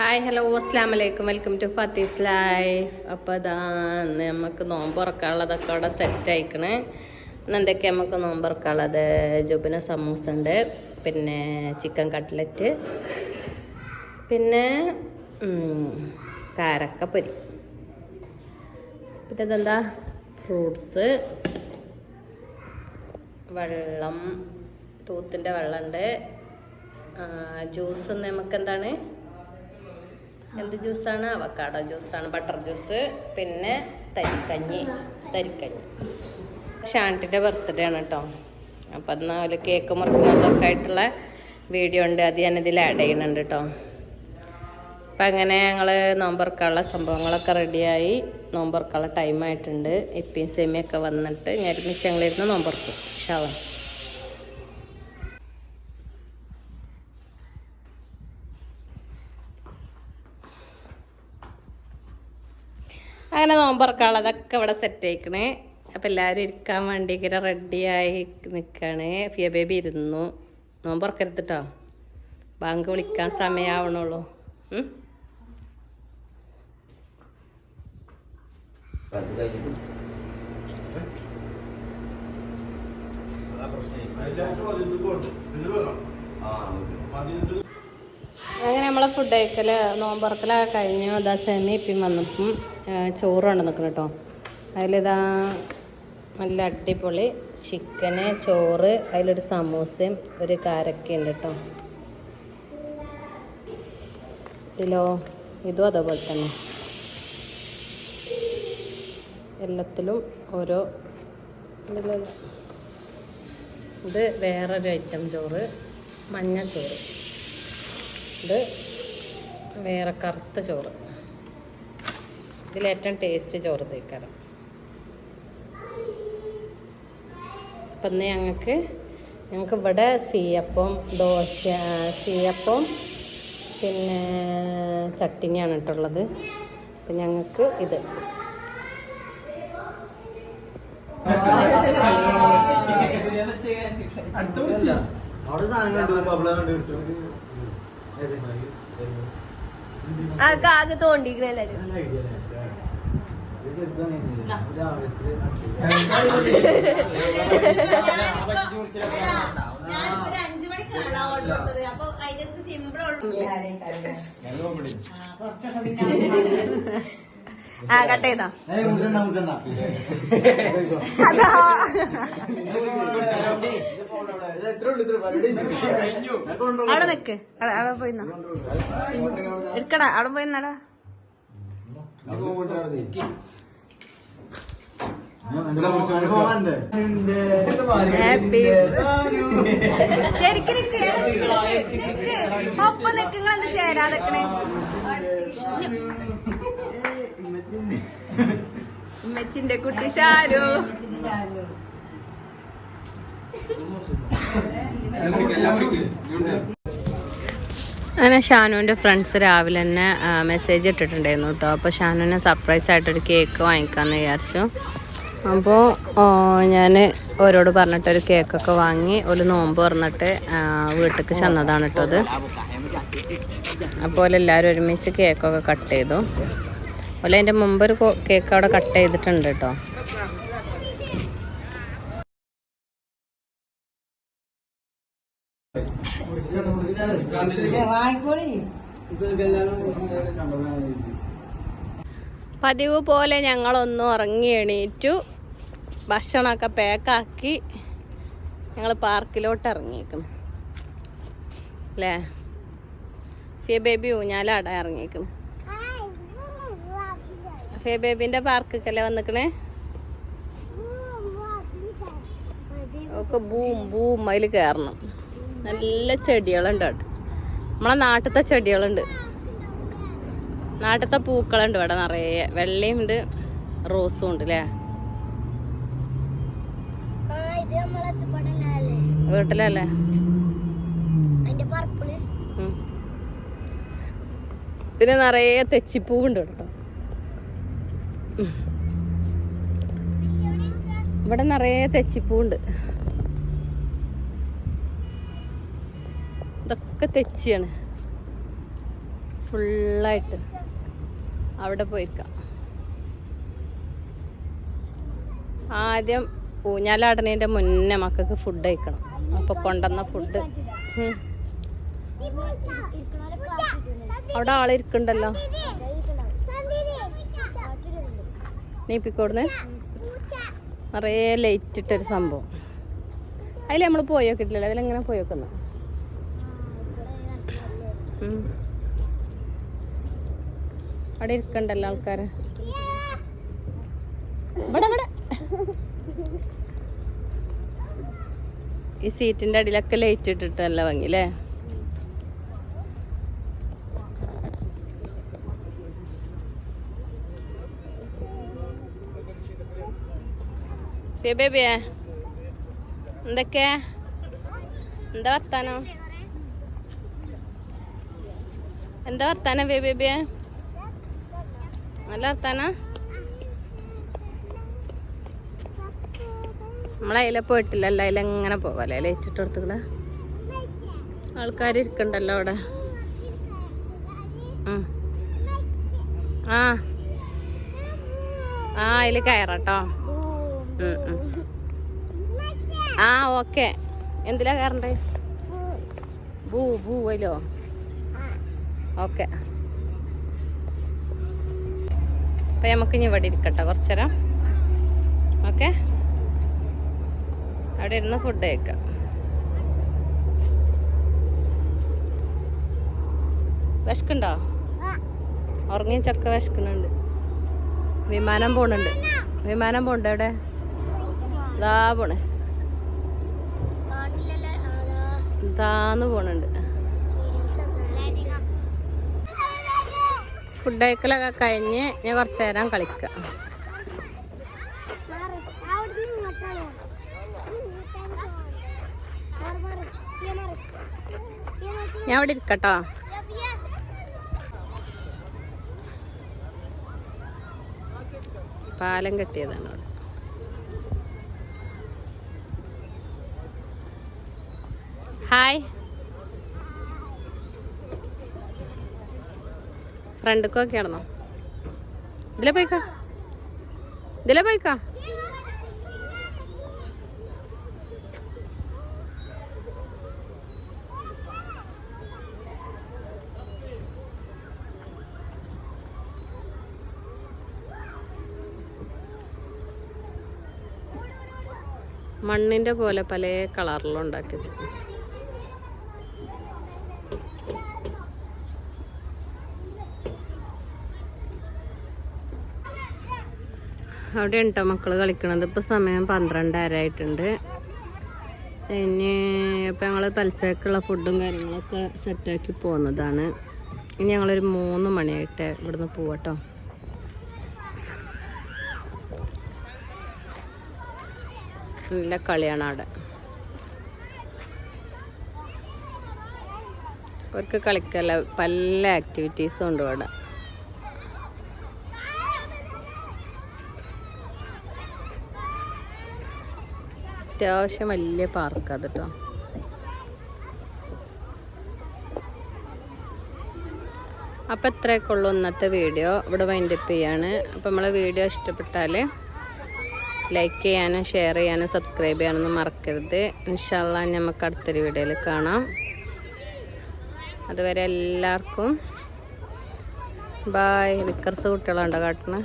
Hi hello അസ്ലാം വലൈക്കും welcome to ഫത്തീസ് life അപ്പോൾ ഇന്ന് നമുക്ക് നോമ്പ് തുറക്കാനുള്ളതൊക്കെ അവിടെ സെറ്റ് ആയിക്കണ്. എന്തൊക്കെ നമുക്ക് നോമ്പ് തുറക്കാനുള്ളത് ജുബിന് സമൂസ ഉണ്ട്. പിന്നെ ചിക്കൻ കട്ട്ലറ്റ് പിന്നെ കാരക്കപ്പൊരി. പിന്നെ ഇതെന്താ? ഫ്രൂട്ട്സ് വെള്ളം. തൂത്തിന്റെ വെള്ളമുണ്ട്. ജ്യൂസ് നമുക്ക് എന്താണ്? എന്ത് ജ്യൂസാണ്? അവക്കാടോ ജ്യൂസാണ്. ബട്ടർ ജ്യൂസ് പിന്നെ തരിക്കഞ്ഞി. തരിക്കഞ്ഞി. ഷാന്റിന്റെ ബർത്ത്ഡേ ആണ് കേട്ടോ അപ്പം എന്നാൽ ഒരു കേക്ക് മുറിക്കുന്നതൊക്കെ ആയിട്ടുള്ള വീഡിയോ ഉണ്ട്. അത് ഞാനിതിൽ ആഡ് ചെയ്യുന്നുണ്ട് കേട്ടോ അപ്പം അങ്ങനെ ഞങ്ങൾ നോമ്പറക്കാനുള്ള സംഭവങ്ങളൊക്കെ റെഡിയായി. നോമ്പറക്കാനുള്ള ടൈം ആയിട്ടുണ്ട്. ഇപ്പിയും സെമിയൊക്കെ വന്നിട്ട് ഞാൻ ഒരുമിച്ച് ഞങ്ങളിരുന്ന് നോമ്പറക്കും. ഷാവാൻ അങ്ങനെ നോമ്പറക്കാനുള്ളതൊക്കെ ഇവിടെ സെറ്റ് ആയിക്കണേ. അപ്പം എല്ലാവരും ഇരിക്കാൻ വേണ്ടി ഇങ്ങനെ റെഡിയായി നിൽക്കുകയാണ് ഫിയ ബേബി ഇരുന്നു. നോമ്പറക്കരുത് കേട്ടോ ബാങ്ക് വിളിക്കാൻ സമയമാവണുള്ളൂ ഉം? അങ്ങനെ നമ്മളെ ഫുഡ് കഴിക്കൽ നോമ്പറക്കലൊക്കെ കഴിഞ്ഞു. അതാ സെമി ഇപ്പം വന്നപ്പം ചോറ് കൊണ്ട് നിൽക്കണം കേട്ടോ അതിലിതാ നല്ല അടിപൊളി ചിക്കന് ചോറ് അതിലൊരു സമൂസയും ഒരു കാരക്കയും ഉണ്ട് കേട്ടോ ഇതിലോ ഇതും അതേപോലെ തന്നെ. എല്ലാത്തിലും ഓരോ. ഇത് വേറൊരു ഐറ്റം ചോറ് മഞ്ഞ ചോറ്. ഇത് വേറെ കറുത്ത ചോറ്. ഇതിലേറ്റവും ടേസ്റ്റ് ചോറ് തേക്കാറ് അപ്പം ഇന്ന് ഞങ്ങൾക്ക് ഞങ്ങൾക്ക് ഇവിടെ സീയപ്പം ദോശ സീയപ്പം പിന്നെ ചട്ടിനിയാണ് ഇട്ടുള്ളത് അപ്പം ഞങ്ങൾക്ക് ഇത്. അവിടെ സാധനം കണ്ടു പബ്ല കണ്ടു ആകെ തോണ്ടിക്കണെല്ലാരും ഞാനിപ്പോ അഞ്ചു മണിക്കാണ് ഓർഡർ കൊടുത്തത് അപ്പൊ അതിനകത്ത് സിമ്പിൾ ആ കട്ട് ചെയ്താ. അവിടെ നിക്ക്. അവിടെ പോയി. എടുക്കടാ അവിടെ പോയി ശരിക്കും ഒപ്പം നിങ്ങളെന്ത് ചേരാതെക്കണേ ഉമ്മച്ചിന്റെ കുട്ടി ഷാരു അങ്ങനെ ഷാനുവിന്റെ ഫ്രണ്ട്സ് രാവിലെ തന്നെ മെസ്സേജ് ഇട്ടിട്ടുണ്ടായിരുന്നു കേട്ടോ. അപ്പോൾ ഷാനുവിനെ സർപ്രൈസ് ആയിട്ടൊരു കേക്ക് വാങ്ങിക്കാമെന്ന് വിചാരിച്ചു. അപ്പോൾ ഞാൻ ഓരോട് പറഞ്ഞിട്ടൊരു കേക്കൊക്കെ വാങ്ങി ഒരു നോമ്പ് പറഞ്ഞിട്ട് വീട്ടിലേക്ക് ചെന്നതാണ് കേട്ടോ അത്. അപ്പോൾ എല്ലാവരും ഒരുമിച്ച് കേക്കൊക്കെ കട്ട് ചെയ്തു. അതുപോലെ അതിന്റെ മുമ്പ് ഒരു കേക്ക് അവിടെ കട്ട് ചെയ്തിട്ടുണ്ട് കേട്ടോ. പതിവ് പോലെ ഞങ്ങളൊന്നും ഉറങ്ങി എണീറ്റു. ഭക്ഷണമൊക്കെ പാക്കാക്കി ഞങ്ങൾ പാർക്കിലോട്ട് ഇറങ്ങിയേക്കും അല്ലേ? ഫിയ ബേബി ഊഞ്ഞാലാട ഇറങ്ങിയേക്കണം ഫിയ ബേബിന്റെ പാർക്കൊക്കെ വന്നിക്കണേ? ഒക്കെ ബൂം ബൂം അതിൽ കയറണം നല്ല ചെടികളുണ്ട് അവിടെ. നമ്മളെ നാട്ടിലത്തെ ചെടികളുണ്ട്. നാട്ടിലത്തെ പൂക്കളുണ്ട് ഇവിടെ നിറയെ. വെള്ളയും ഉണ്ട് റോസും ഉണ്ട് അല്ലേ വീട്ടിലല്ലേ. പിന്നെ നിറയെ തെച്ചിപ്പൂവുണ്ട് ഇവിടെ. ഇവിടെ നിറയെ തെച്ചിപ്പൂണ്ട്. ഇതൊക്കെ തെച്ചിയാണ്. ഫുള്ളായിട്ട് അവിടെ പോയിരിക്കാം ആദ്യം ഊഞ്ഞാലാടണേന്റെ മുന്നേ മക്കൾക്ക് ഫുഡ് കഴിക്കണം. അപ്പോൾ കൊണ്ടുവന്ന ഫുഡ് അവിടെ ആളിരിക്കണ്ടല്ലോ നീപ്പിക്കോടുന്ന്? നിറയെ ലൈറ്റ് ഇട്ടൊരു സംഭവം. അതിൽ നമ്മൾ പോയൊക്കെ ഇട്ടില്ലല്ലോ അതിലെങ്ങനെ പോയൊക്കെ നോക്കുന്നു? അവിടെ ഇരിക്കണ്ടല്ലോ ആൾക്കാര്? ഈ സീറ്റിന്റെ അടിയിലൊക്കെ ലൈറ്റ് ഇട്ടിട്ടല്ല ഭംഗി അല്ലേ ബേബിയെ എന്തൊക്കെ? എന്താ വർത്താനം? എന്താ വർത്താനം ബേബിയെ നല്ല വർത്താന. നമ്മളതിലെ പോയിട്ടില്ലല്ലോ അതിലെങ്ങനെ പോവാല്ലേ ലൈറ്റിട്ട് കൊടുത്തുകൂടെ ആൾക്കാർ ഇരിക്കണ്ടല്ലോ അവിടെ. ആ. ആ അതിൽ കയറാട്ടോ. ആ ഓക്കെ. എന്തിലാ കയറണ്ടേ ബൂ ബൂ അല്ലോ. ഓക്കെ. അപ്പൊ നമുക്ക് ഇനി ഇവിടെ ഇരിക്കട്ടെ കുറച്ചേരം. ഓക്കെ? അവിടെ ഇരുന്ന് ഫുഡ് കഴിക്കാം. വിശക്കുണ്ടോ? ഉറങ്ങിയ ചക്ക വിശക്കുന്നുണ്ട്. വിമാനം പോണുണ്ട്. വിമാനം. പോണ്ട് എവിടെ ഇതാ പോണേ. ദാന്ന് പോണുണ്ട്. ഫുഡ് കഴിക്കലൊക്കെ കഴിഞ്ഞ് ഞാൻ കുറച്ച് നേരം കളിക്കാം. ഞാൻ അവിടെ ഇരിക്കട്ടോ. പാലം കെട്ടിയതാണ് അവിടെ. ഹായ്. ഫ്രണ്ടിക്കൊക്കെ ആണോ ഇതിലെ പോയിക്കാ. ഇതിലെ പോയിക്കാ. മണ്ണിന്റെ പോലെ പല കളറിലും ഉണ്ടാക്കി വെച്ചു അവിടെ ഉണ്ടോ മക്കൾ കളിക്കണത്? ഇപ്പൊ സമയം പന്ത്രണ്ടര ആയിട്ടുണ്ട് ഇനി ഇപ്പൊ ഞങ്ങൾ പൽസേക്കുള്ള ഫുഡും കാര്യങ്ങളൊക്കെ സെറ്റാക്കി പോകുന്നതാണ് ഇനി ഞങ്ങളൊരു മൂന്ന് മണിയായിട്ട് ഇവിടുന്ന് പോവട്ടോ. നല്ല കളിയാണ് അവിടെ. അവർക്ക് കളിക്കല്ല പല ആക്ടിവിറ്റീസും ഉണ്ട് ഇവിടെ. അത്യാവശ്യം വലിയ പാർക്ക് അത് കേട്ടോ അപ്പം ഇത്രയൊക്കെ ഉള്ളൂ ഇന്നത്തെ വീഡിയോ. ഇവിടെ വൈൻഡപ്പ് ചെയ്യാണ്. അപ്പം നമ്മളെ വീഡിയോ ഇഷ്ടപ്പെട്ടാൽ ലൈക്ക് ചെയ്യാനും ഷെയർ ചെയ്യാനും സബ്സ്ക്രൈബ് ചെയ്യാനൊന്നും മറക്കരുത്. ഇൻഷാല്ല നമുക്ക് അടുത്തൊരു വീഡിയോയിൽ കാണാം. അതുവരെ എല്ലാവർക്കും ബായ് വിക്കർസ് കുട്ടികളുണ്ടോ കാട്ടിന്